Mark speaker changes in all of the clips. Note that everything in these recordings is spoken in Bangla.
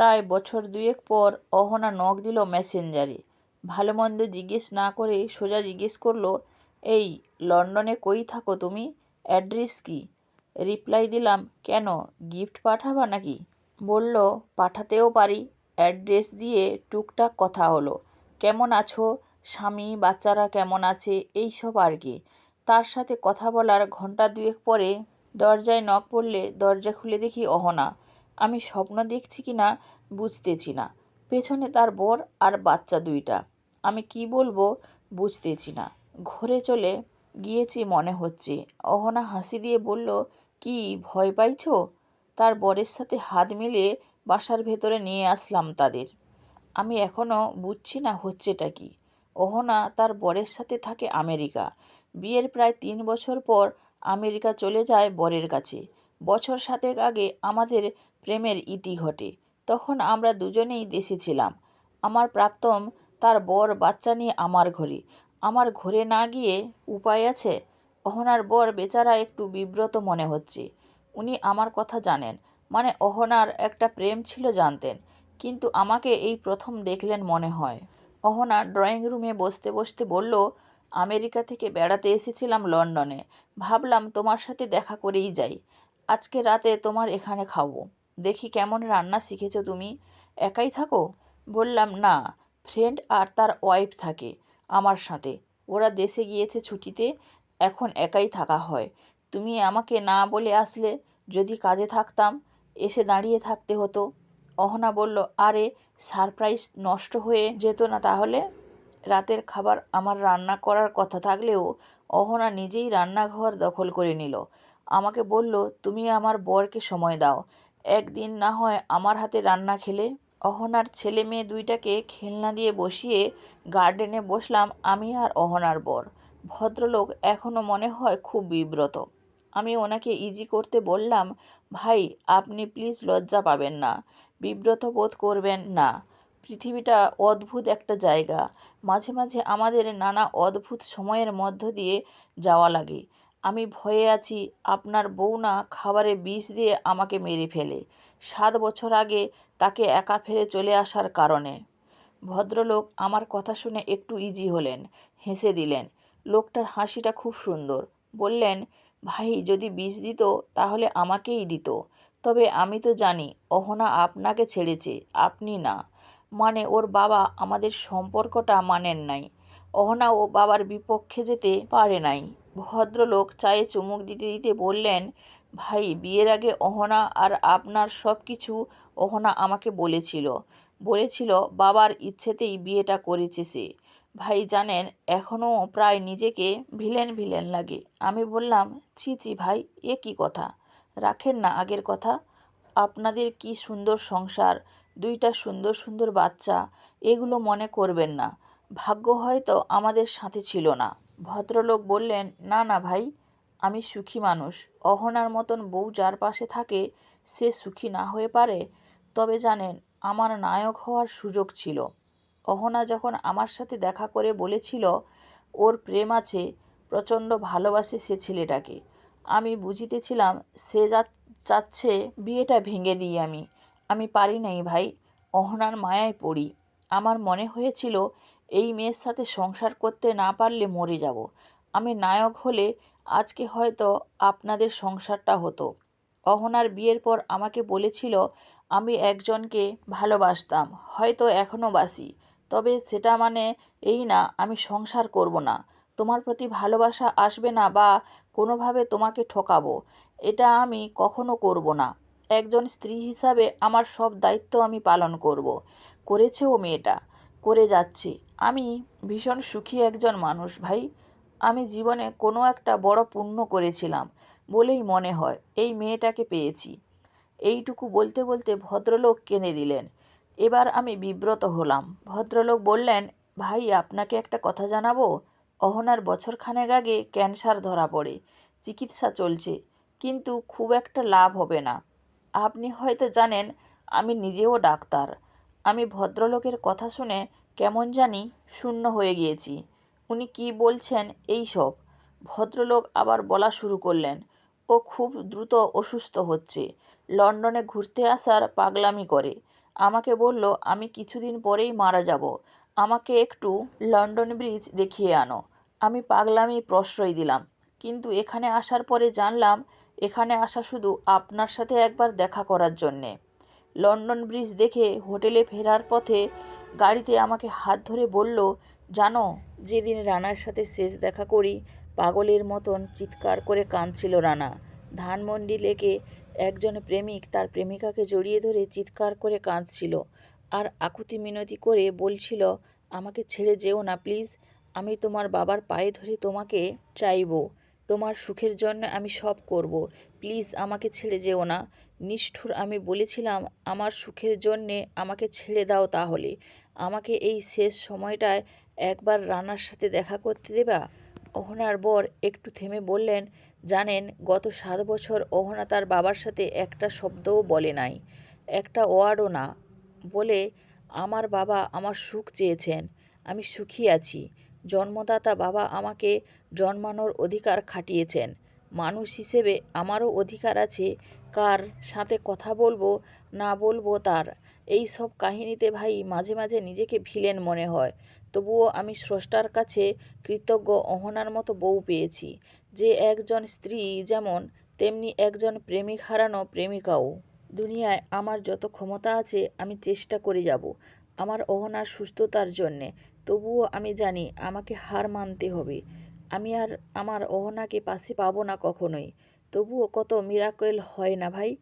Speaker 1: প্রায় বছর দুয়েক পর অহনা নখ দিল মেসেঞ্জারে। ভালো মন্দ জিজ্ঞেস না করে সোজা জিজ্ঞেস করল, এই, লন্ডনে কই থাকো তুমি? অ্যাড্রেস কি? রিপ্লাই দিলাম, কেন, গিফট পাঠাবা নাকি? বলল, পাঠাতেও পারি। অ্যাড্রেস দিয়ে টুকটাক কথা হলো, কেমন আছো? স্বামী, বাচ্চারা কেমন আছে? এই সব আর কি। তার সাথে কথা বলার ঘণ্টা দুয়েক পরে দরজায় নখ পড়লে দরজা খুলে দেখি অহনা। আমি স্বপ্ন দেখছি কি না বুঝতেছি না। পেছনে তার বর আর বাচ্চা দুইটা। আমি কি বলব বুঝতেছি না। ঘরে চলে গিয়েছি মনে হচ্ছে। অহনা হাসি দিয়ে বলল, কি, ভয় পাইছো? তার বরের সাথে হাত মিলিয়ে বাসার ভেতরে নিয়ে আসলাম তাদের। আমি এখনও বুঝছি না হচ্ছেটা কি। অহনা তার বরের সাথে থাকে আমেরিকা। বিয়ের প্রায় তিন বছর পর আমেরিকা চলে যায় বরের কাছে। বছর সাতেক আগে আমাদের প্রেমের ইতি ঘটে। তখন আমরা দুজনেই দেশে ছিলাম। আমার প্রাপ্তম তার বর বাচ্চা নিয়ে আমার ঘরে। আমার ঘরে না গিয়ে উপায় আছে? অহনার বর বেচারা একটু বিব্রত মনে হচ্ছে। উনি আমার কথা জানেন। মানে অহনার একটা প্রেম ছিল জানতেন। কিন্তু আমাকে এই প্রথম দেখলেন মনে হয়। অহনা ড্রয়িং রুমে বসতে বসতে বলল, আমেরিকা থেকে বেড়াতে এসেছিলাম লন্ডনে। ভাবলাম তোমার সাথে দেখা করেই যাই। আজকে রাতে তোমার এখানে খাব। দেখি কেমন রান্না শিখেছো তুমি। একাই থাকো? বললাম, না ফ্রেন্ড আর তার ওয়াইফ থাকে আমার সাথে। ওরা দেশে গিয়েছে ছুটিতে, এখন একাই থাকা হয়। তুমি আমাকে না বলে আসলে যদি কাজে থাকতাম, এসে দাঁড়িয়ে থাকতে হতো। অহনা বলল, আরে সারপ্রাইজ নষ্ট হয়ে যেত না তাহলে? রাতের খাবার আমার রান্না করার কথা থাকলেও অহনা নিজেই রান্নাঘর দখল করে নিল। আমাকে বলল, তুমি আমার বরকে সময় দাও। একদিন না হয় আমার হাতে রান্না খেলে। অহনার ছেলে মেয়ে দুইটাকে খেলনা দিয়ে বসিয়ে গার্ডেনে বসলাম আমি আর অহনার বর। ভদ্রলোক এখনও মনে হয় খুব বিব্রত। আমি ওনাকে ইজি করতে বললাম, ভাই, আপনি প্লিজ লজ্জা পাবেন না। বিব্রত বোধ করবেন না। পৃথিবীটা অদ্ভুত একটা জায়গা। মাঝে মাঝে আমাদের নানা অদ্ভুত সময়ের মধ্য দিয়ে যাওয়া লাগে। আমি ভয়ে আছি, আপনার বউ না খাবারে বিষ দিয়ে আমাকে মেরে ফেলে। সাত বছর আগে তাকে একা ফেলে চলে আসার কারণে। ভদ্রলোক আমার কথা শুনে একটু ইজি হলেন, হেসে দিলেন, লোকটার হাসিটা খুব সুন্দর। বললেন, ভাই, যদি বিষ দিত তাহলে আমাকেই দিত। তবে আমি তো জানি অহনা আপনাকে ছেড়েছে, আপনি না। মানে ওর বাবা আমাদের সম্পর্কটা মানেন নাই। অহনা ও বাবার বিপক্ষে যেতে পারে নাই। ভদ্রলোক চায়ে চুমুক দিতে দিতে বললেন, ভাই, বিয়ের আগে অহনা আর আপনার সব কিছু অহনা আমাকে বলেছিল। বলেছিল, বাবার ইচ্ছেতেই বিয়েটা করেছে সে। ভাই জানেন এখনও প্রায় নিজেকে ভিলেন ভিলেন লাগে। আমি বললাম, ছি ছি, ভাই, এ কি কথা? রাখেন না আগের কথা। আপনাদের কি সুন্দর সংসার, দুইটা সুন্দর সুন্দর বাচ্চা, এগুলো মনে করবেন না। ভাগ্য হয়তো আমাদের সাথে ছিল না। ভদ্রলোক বললেন, না না ভাই, আমি সুখী মানুষ। অহনার মতন বউ যার পাশে থাকে, সে সুখী না হয়ে পারে। তবে জানেন, আমার নায়ক হওয়ার সুযোগ ছিল। অহনা যখন আমার সাথে দেখা করে বলেছিল, ওর প্রেম আছে, প্রচণ্ড ভালোবাসে সে ছেলেটাকে। আমি বুঝিতেছিলাম, সে যা চাচ্ছে, বিয়েটা ভেঙে দিই আমি। আমি পারি নাই ভাই, অহনার মায়ায় পড়ি। আমার মনে হয়েছিল এই মেয়ের সাথে সংসার করতে না পারলে মরে যাব। আমি নায়ক হলে আজকে হয়তো আপনাদের সংসারটা হতো। অহনার বিয়ের পর আমাকে বলেছিল, আমি একজনকে ভালোবাসতাম, হয়তো এখনও বাসি। তবে সেটা মানে এই না, আমি সংসার করব না। তোমার প্রতি ভালোবাসা আসবে না বা কোনোভাবে তোমাকে ঠকাবো। এটা আমি কখনো করব না। একজন স্ত্রী হিসাবে আমার সব দায়িত্ব আমি পালন করব। করেছেও মেয়েটা। করে যাচ্ছে। আমি ভীষণ সুখী একজন মানুষ, ভাই। আমি জীবনে কোনো একটা বড় পুণ্য করেছিলাম বলেই মনে হয়, এই মেয়েটাকে পেয়েছি। এইটুকু বলতে বলতে ভদ্রলোক কেঁদে দিলেন। এবার আমি বিব্রত হলাম। ভদ্রলোক বললেন, ভাই, আপনাকে একটা কথা জানাব? অহনার বছরখানেক আগে ক্যান্সার ধরা পড়ে, চিকিৎসা চলছে, কিন্তু খুব একটা লাভ হবে না। আপনি হয়তো জানেন, আমি নিজেও ডাক্তার। আমি ভদ্রলোকের কথা শুনে কেমন জানি শূন্য হয়ে গিয়েছি। উনি কি বলছেন এই সব? ভদ্রলোক আবার বলা শুরু করলেন, ও খুব দ্রুত অসুস্থ হচ্ছে। লন্ডনে ঘুরতে আসার পাগলামি করে। আমাকে বলল, আমি কিছুদিন পরেই মারা যাব। আমাকে একটু লন্ডন ব্রিজ দেখিয়ে আনো। আমি পাগলামি প্রশ্রয় দিলাম। কিন্তু এখানে আসার পরে জানলাম, এখানে আসা শুধু আপনার সাথে একবার দেখা করার জন্যে। লন্ডন ব্রিজ দেখে হোটেলে ফেরার পথে গাড়িতে আমাকে হাত ধরে বলল, জানো, যেদিন রানার সাথে শেষ দেখা করি, পাগলের মতন চিৎকার করে কাঁদছিল রানা। ধানমন্ডি লেকে একজন প্রেমিক তার প্রেমিকাকে জড়িয়ে ধরে চিৎকার করে কাঁদছিল আর আকুতি মিনতি করে বলছিল, আমাকে ছেড়ে যেও না, প্লিজ। আমি তোমার বাবার পায়ে ধরে তোমাকে চাইব। তোমার সুখের জন্য আমি সব করব। প্লিজ আমাকে ছেড়ে যেও না। নিষ্ঠুর আমি বলেছিলাম, আমার সুখের জন্যে আমাকে ছেড়ে দাও তাহলে। আমাকে এই শেষ সময়টায় একবার রানার সাথে দেখা করতে দেবা? অহনার বর একটু থেমে বললেন, জানেন, গত সাত বছর অহনা তার বাবার সাথে একটা শব্দও বলে নাই, একটা ওয়ার্ডও না। বলে, আমার বাবা আমার সুখ চেয়েছেন, আমি সুখী আছি। জন্মদাতা বাবা আমাকে জন্মানোর অধিকার খাটিয়েছেন। মানুষ হিসেবে আমারও অধিকার আছে, কার সাথে কথা বলব, না বলব তার। এই সব কাহিনীতে ভাই মাঝে মাঝে নিজেকে ভিলেন মনে হয়। তবুও আমি স্রষ্টার কাছে কৃতজ্ঞ অহনার মতো বউ পেয়েছি। যে একজন স্ত্রী যেমন, তেমনি একজন প্রেমিক হারানো প্রেমিকাও। দুনিয়ায় আমার যত ক্ষমতা আছে আমি চেষ্টা করে যাব, আমার অহনার সুস্থতার জন্যে। তবুও আমি জানি আমাকে হার মানতে হবে। আমি আর আমার অহনাকে পাশে পাবো না কখনোই। তবুও কত মিরাকেল হয় না ভাই।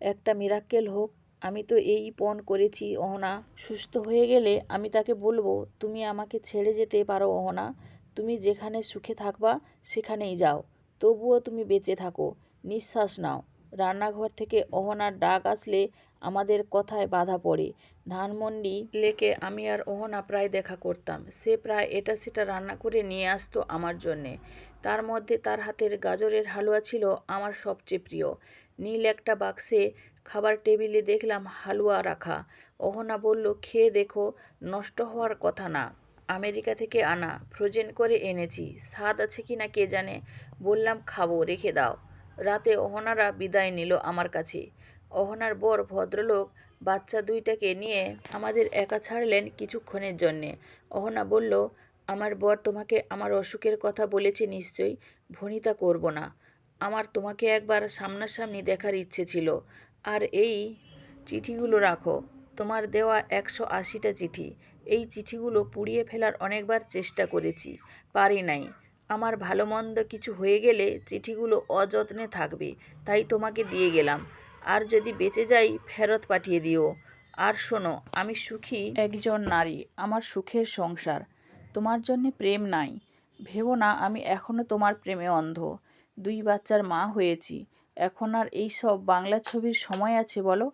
Speaker 1: একটা মিরাক্কেল হোক, আমি তো এই পণ করেছি অহনা। সুস্থ হয়ে গেলে আমি তাকে বলব, তুমি আমাকে ছেড়ে যেতে পারো অহনা। তুমি যেখানে সুখে থাকবা, সেখানেই যাও। তবুও তুমি বেঁচে থাকো। নিঃশ্বাস নাও। রান্নাঘর থেকে অহনার ডাক আসলে আমাদের কথায় বাধা পড়ে। ধানমন্ডি লেকে আমি আর অহনা প্রায় দেখা করতাম। সে প্রায় এটা সেটা রান্না করে নিয়ে আসতো আমার জন্যে। তার মধ্যে তার হাতের গাজরের হালুয়া ছিল আমার সবচেয়ে প্রিয়। নীল একটা বাক্সে খাবার টেবিলে দেখলাম হালুয়া রাখা। অহনা বলল, খেয়ে দেখো, নষ্ট হওয়ার কথা না। আমেরিকা থেকে আনা, ফ্রোজেন করে এনেছি। স্বাদ আছে কি না কে জানে? বললাম, খাব, রেখে দাও। রাতে অহনারা বিদায় নিল আমার কাছে। অহনার বর ভদ্রলোক বাচ্চা দুইটাকে নিয়ে আমাদের একা ছাড়লেন কিছুক্ষণের জন্যে। অহনা বলল, আমার বর তোমাকে আমার অসুখের কথা বলেছে নিশ্চয়ই, ভনিতা করব না। আমার তোমাকে একবার সামনাসামনি দেখার ইচ্ছে ছিল। আর এই চিঠিগুলো রাখো। তোমার দেওয়া একশো আশিটা চিঠি। এই চিঠিগুলো পুড়িয়ে ফেলার অনেকবার চেষ্টা করেছি। পারি নাই। আমার ভালো মন্দ কিছু হয়ে গেলে চিঠিগুলো অযত্নে থাকবে, তাই তোমাকে দিয়ে গেলাম। আর যদি বেঁচে যাই, ফেরত পাঠিয়ে দিও। আর শোনো, আমি সুখী একজন নারী, আমার সুখের সংসার। তোমার জন্যে প্রেম নাই। ভেবো না, আমি এখনও তোমার প্রেমে অন্ধ। দুই বাচ্চার মা হয়েছি। এখন আর এই সব বাংলা ছবির সময় আছে বলো?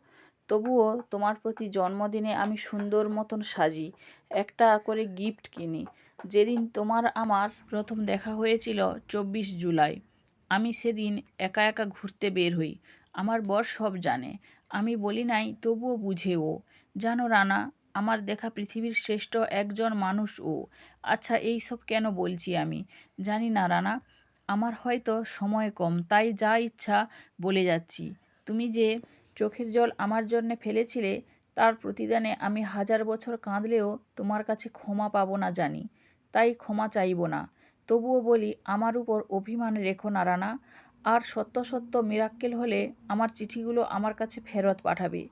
Speaker 1: তবুও তোমার প্রতি জন্মদিনে আমি সুন্দর মতন সাজি, একটা করে গিফট কিনি। যেদিন তোমার আমার প্রথম দেখা হয়েছিল চব্বিশ জুলাই, আমি সেদিন একা একা ঘুরতে বের হই। আমার বর সব জানে, আমি বলি নাই তবুও বুঝে ও। জানো রানা, আমার দেখা পৃথিবীর শ্রেষ্ঠ একজন মানুষ ও। আচ্ছা এই সব কেন বলছি আমি? জানি না রানা, আমার হয়তো সময় কম, তাই যা ইচ্ছা বলে যাচ্ছি। তুমি যে চোখের জল আমার জন্যে ফেলেছিলে, তার প্রতিদানে আমি হাজার বছর কাঁদলেও তোমার কাছে ক্ষমা পাবো না জানি, তাই ক্ষমা চাইব না। তবুও বলি, আমার উপর অভিমান রেখো না রানা, আর সত্য সত্য মিরাক্কেল হলে আমার চিঠিগুলো আমার কাছে ফেরত পাঠাবে।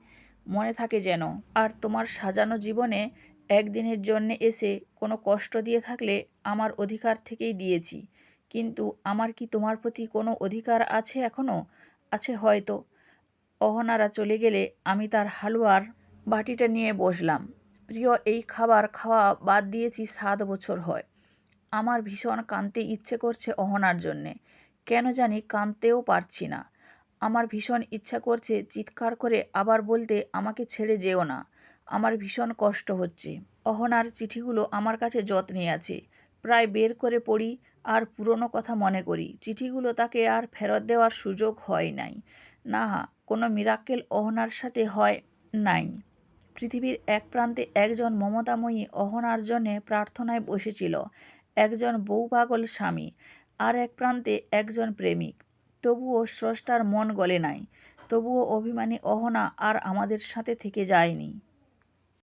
Speaker 1: মনে থাকে যেন, আর তোমার সাজানো জীবনে একদিনের জন্যে এসে কোনো কষ্ট দিয়ে থাকলে আমার অধিকার থেকেই দিয়েছি। কিন্তু আমার কি তোমার প্রতি কোনো অধিকার আছে এখনও আছে হয়তো অহনারা চলে গেলে আমি তার হালুয়ার বাটিটা নিয়ে বসলাম। প্রিয়, এই খাবার খাওয়া বাদ দিয়েছি সাত বছর হয়। আমার ভীষণ কাঁদতে ইচ্ছে করছে অহনার জন্যে। কেন জানি কাঁদতেও পারছি না। আমার ভীষণ ইচ্ছা করছে চিৎকার করে আবার বলতে আমাকে ছেড়ে যেও না। আমার ভীষণ কষ্ট হচ্ছে। অহনার চিঠিগুলো আমার কাছে যত্নে আছে। প্রায় বের করে পড়ি আর পুরনো কথা মনে করি। চিঠিগুলো তাকে আর ফেরত দেওয়ার সুযোগ হয় নাই। না কোনো মিরাক্কেল অহনার সাথে হয় নাই। পৃথিবীর এক প্রান্তে একজন মমতাময়ী অহনার জন্যে প্রার্থনায় বসেছিল, একজন বউ পাগল স্বামী, আর এক প্রান্তে একজন প্রেমিক। তবুও স্রষ্টার মন গলে নাই, তবুও অভিমানী অহনা আর আমাদের সাথে থেকে যায়নি।